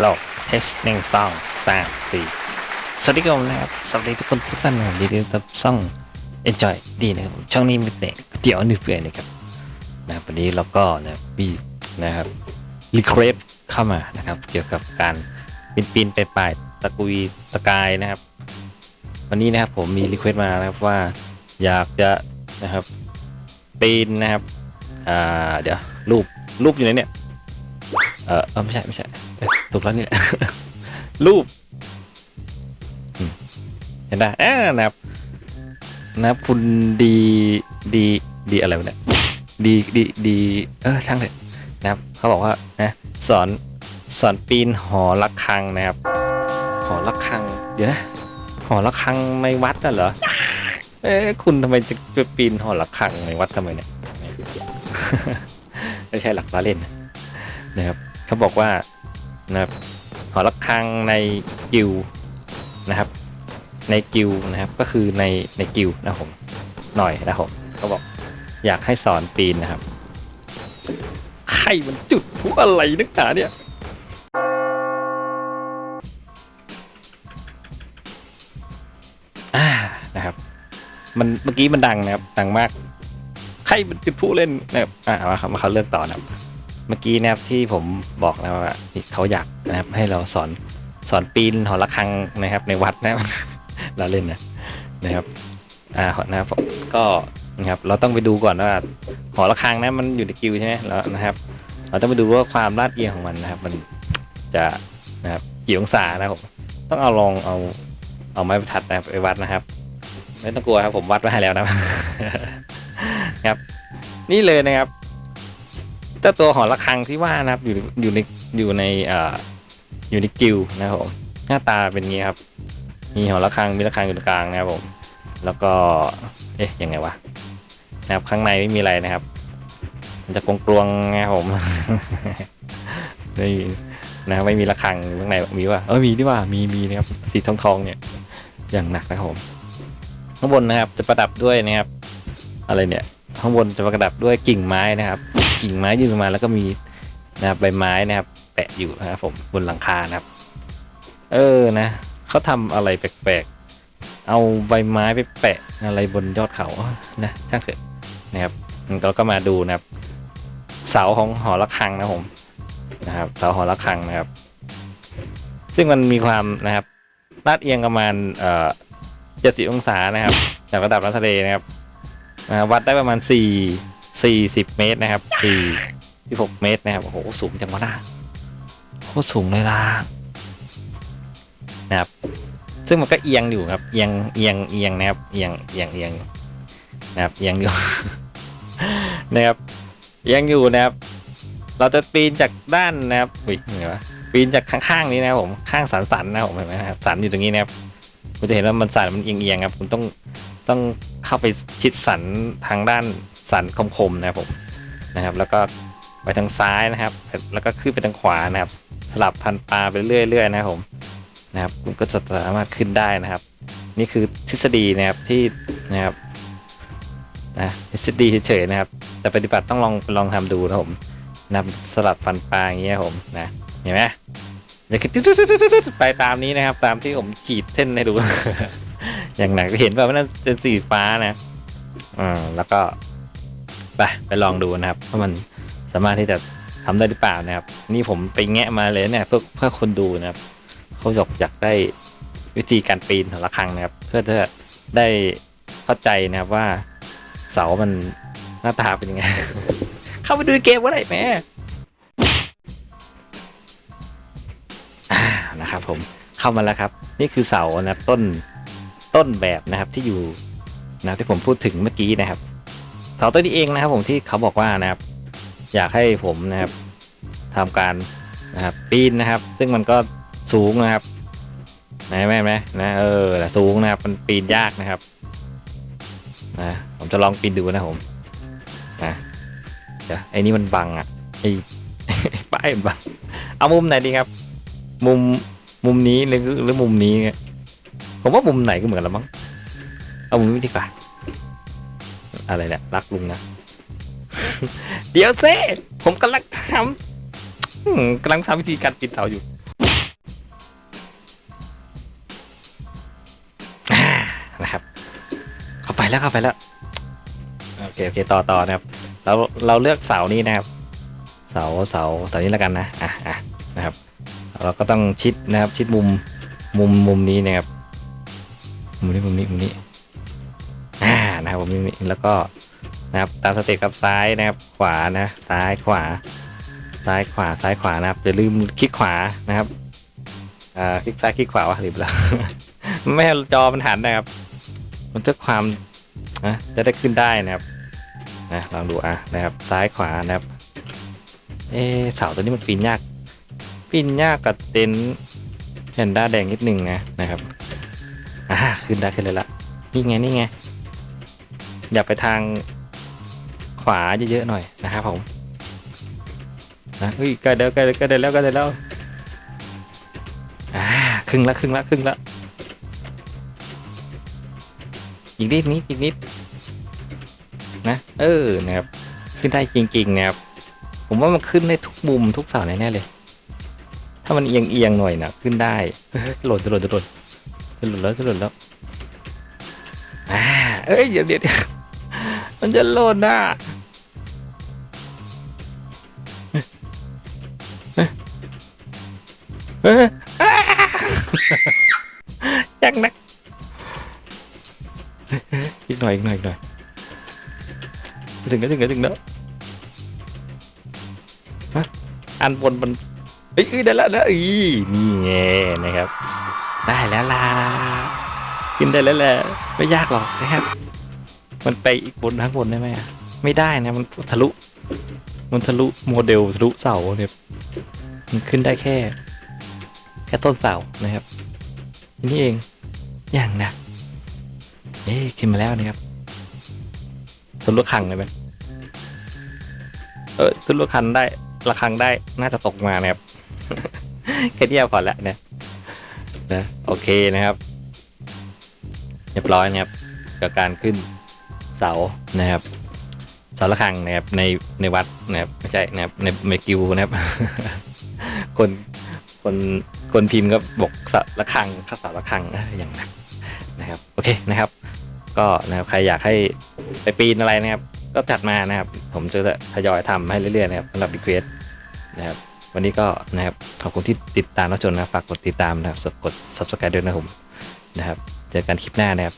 โลกเทสหนึ่งสองสามสี่สวัสดีครับนะครับสวัสดีทุกคนทุกท่านนะครับยินดีต้อนรับช่อง Enjoy ดีนะครับช่องนี้มีแต่เตี๋ยวนื้อเปื่อยนะครับนะครับวันนี้เราก็นะครับมีนะครับรีเควสเข้ามานะครับ เกี่ยวกับการปีนปีนไปป่ายตะกุยตะกายนะครับ วันนี้นะครับผมมีรีเควสมานะครับว่าอยากจะนะครับปีนนะครับอ่าเดี๋ยวรูปรูปอยู่ไหนเนี่ยเออไม่ใช่ไม่ใช่ ถูกแล้วเนี่แหละรูป เห็นได้อ่านะครับนะครับคุณดีดีดีอะไรวะเนี่ยดีดีดีเออช่างเลยนะครับเขาบอกว่านะสอนสอนปีนหอระฆังนะครับ หอระฆังเดี๋ยวนะหอระฆังในวัดน่ะเหรอเอ้คุณทำไมจะไปปีนหอระฆังในวัดทำไมเนี่ยไม่ใช่หลักล้อเล่นนะนะครับเขาบอกว่า นะครับหอระฆังในกิวนะครับ ในกิวนะครับก็คือในในกิวนะครับผมหน่อยนะครับผมเขาบอกอยากให้สอนปีนนะครับใครมันจุดพลุอะไรนักหนาเนี่ยอ่านะครับ มันเมื่อกี้มันดังนะครับดังมากใครมันจุดพลุเล่นนะครับอ่ามาครับมาเขาเลือกต่อนะครับ เมื่อกี้นะครับที่ผมบอกนะว่าเขาอยากนะครับให้เราสอนสอนปีนหอระฆังนะครับ ในวัดนะครับเราเล่นนะนะครับอ่านะครับก็นะครับเราต้องไปดูก่อนว่าหอระฆังนะมันอยู่ในกิวใช่ไหมแล้วนะครับ เราต้องไปดูว่าความลาดเอียงของมันนะครับ มันจะนะครับกี่องศานะครับต้องเอาลองเอาเอาไม้บรรทัดนะครับไปวัดนะครับ ไม่ต้องกลัวครับผมวัดไว้ให้แล้วนะครับ นี่เลยนะครับ เจ้าตัวหอระฆังที่ว่านะครับอยู่อยู่ในอยู่ในเอ่ออยู่ในกิวนะครับผมหน้าตาเป็นงี้ครับ มีหอระฆังมีระฆังอยู่ตรงกลางนะครับผม แล้วก็เอ๊ะยังไงวะนะครับข้างในไม่มีอะไรนะครับ มันจะกลวงๆนะครับผมนี่นะไม่มีระฆังข้างในมีว่าเออมีดีว่ามีมีนะครับสีทองทองเนี่ยอย่างหนักนะครับผมข้างบนนะครับจะประดับด้วยนะครับ อะไรเนี่ย ข้างบนจะประดับด้วยกิ่งไม้นะครับ กิ่งไม้ยื่นลงมาแล้วก็มีนะครับใบไม้นะครับ แปะอยู่นะครับผมบนหลังคานะครับ เออนะเขาทำอะไรแปลกๆ เอาใบไม้ไปแปะอะไรบนยอดเขานะช่างเถอะนะครับเราก็มาดูนะครับ เสาของหอระฆังนะผมนะครับ เสาหอระฆังนะครับ ซึ่งมันมีความนะครับลาดเอียงประมาณเอ่อเจ็ดสิบองศานะครับ จากระดับน้ำทะเลนะครับวัดได้ประมาณสี่ 40 เมตรนะครับ4 16เมตรนะครับ โอ้โห สูงจังวะน่าโคตรสูงเลยล่ะนะครับ ซึ่งมันก็เอียงอยู่ครับ เอียง เอียง เอียงนะครับ เอียง เอียง เอียงนะครับ เอียงอยู่ นะครับ เอียงอยู่นะครับ เราจะปีนจากด้านนะครับอุ้ยเหนื่อยวะปีนจากข้างๆนี้นะครับผม ข้างสันสันๆนะครับผมเห็นไหมครับ สันอยู่ตรงนี้นะครับ คุณจะเห็นว่ามันสันมันเอียงเอียงๆครับ คุณต้องต้องเข้าไปชิดสันทางด้าน สันคมๆนะครับผมนะครับ แล้วก็ไปทางซ้ายนะครับ แล้วก็ขึ้นไปทางขวานะครับสลับพันปลาไปเรื่อยๆนะครับผมนะครับคุณก็จะสามารถขึ้นได้นะครับ นี่คือทฤษฎีนะครับที่นะครับนะทฤษฎีเฉยๆนะครับ แต่ปฏิบัติต้องลองลองทำดูนะผมนำสลับฟันปลาอย่างเงี้ยผมนะเห็นไหมเดี๋ยวคือไปตามนี้นะครับ ตามที่ผมขีดเส้นให้ดู อย่างหนักเห็นแบบว่านั่นเป็นสีฟ้านะอ่าแล้วก็ ไปไปลองดูนะครับว่ามันสามารถที่จะทำได้หรือเปล่านะครับ นี่ผมไปแงะมาเลยเนี่ยเพื่อเพื่อคนดูนะครับเขาอยากอยากได้วิธีการปีนหอระฆังนะครับ เพื่อจะได้เข้าใจนะครับว่าเสามันหน้าตาเป็นยังไง เข้าไปดูเกมก็ได้แม่นะครับผมเข้ามาแล้วครับ นี่คือเสานะครับต้นต้นแบบนะครับที่อยู่นะที่ผมพูดถึงเมื่อกี้นะครับ เสาต้นนี้เองนะครับผมที่เขาบอกว่านะครับ อยากให้ผมนะครับทำการนะครับปีนนะครับ ซึ่งมันก็สูงนะครับนะแม่ไหมนะเออแต่สูงนะครับมันปีนยากนะครับนะผมจะลองปีนดูนะผมนะเดี๋ยวไอ้นี่มันบังอะไอ้ป้ายบังเอามุมไหนดีครับ มุมมุมนี้หรือหรือมุมนี้ผมว่ามุมไหนก็เหมือนล้วมั้งเอามุมนี้ดีกว่า อะไรเนี่ยรักลุงนะ เดี๋ยวเซ่ผมกำลังทำกำลังทำวิธีการปิดเสาอยู่นะครับเข้าไปแล้วเข้าไปแล้วโอเคโอเคต่อต่อนะครับ เราเราเลือกเสานี้นะครับ เสาเสาเสานี้แล้วกันนะอะอะนะครับ เราก็ต้องชิดนะครับชิดมุมมุมมุมนี้นะครับมุมนี้มุมนี้มุมนี้ นะครับมุมแล้วก็นะครับตามสเต็ปครับซ้ายนะครับขวานะซ้ายขวา ซ้ายขวาซ้ายขวานะครับอย่าลืมคลิกขวานะครับอ่าคลิกซ้ายคลิกขวาวะหรือเปล่าไม่ให้จอมันหันนะครับ มันเพื่อความนะจะได้ขึ้นได้นะครับนะลองดูอะนะครับ ซ้ายขวานะครับ เอเสาตัวนี้มันปีนยากปีนยากกับเต็นท์แพนด้าแดงนิดนึงนะนะครับอ่าขึ้นได้ขึ้นเลยละนี่ไงนี่ไง อย่าไปทางขวาเยอะๆหน่อยนะครับผมนะเฮ้ยใกล้แล้วใกล้แล้วใกล้แล้วใกล้แล้วอ่าครึ่งละครึ่งละครึ่งละอีกนิดนิดอีกนิดนะเออนะครับขึ้นได้จริงๆนะครับผมว่ามันขึ้นได้ทุกมุมทุกเสาแน่ๆเลย ถ้ามันเอียงเอียงหน่อยนะขึ้นได้หล่นจะหล่นจะหล่นจะหล่นแล้วจะหล่นแล้วอ่าเอ้ยเดี๋ยวเดี๋ยวเดี๋ยว มันจะหล่นอะเฮ้ยอ่ายังนักอีกหน่อยอีกหน่อยอีกหน่อยถึงแล้วถึงแล้วถึงแล้วอันบนมันเอ้ยเอ้ยได้แล้วนะอีนี่ไงนะครับ ได้แล้วล่ะขึ้นได้แล้วแหละไม่ยากหรอกนะครับ มันไปอีกบนทั้งบนได้ไหมอะไม่ได้นะมันทะลุ มันทะลุโมเดลทะลุเสาเนี่ยมันขึ้นได้แค่ แค่ต้นเสานะครับนี่เองอย่างนะเอ๊ขึ้นมาแล้วนะครับทะลุขังเลยไหมเออทะลุขันได้ระฆังได้น่าจะตกมานะครับแค่นี้พอแล้วนะนะโอเคนะครับเรียบร้อยนะครับกับการขึ้น เสานะครับเสาระฆังนะครับในในวัดนะครับไม่ใช่นะครับในในกิวนะครับ คนคนคนพิมพ์ก็บอกเสาระฆังข้าเสาระฆังอย่างนักนะครับโอเคนะครับ ก็นะครับใครอยากให้ไปปีนอะไรนะครับ ก็จัดมานะครับ ผมจะทยอยทำให้เรื่อยๆนะครับสำหรับ request นะครับวันนี้ก็นะครับขอบคุณที่ติดตามรับชมนะฝากกดติดตามนะครับกด subscribe ด้วยนะผมนะครับ เจอกันคลิปหน้านะครับ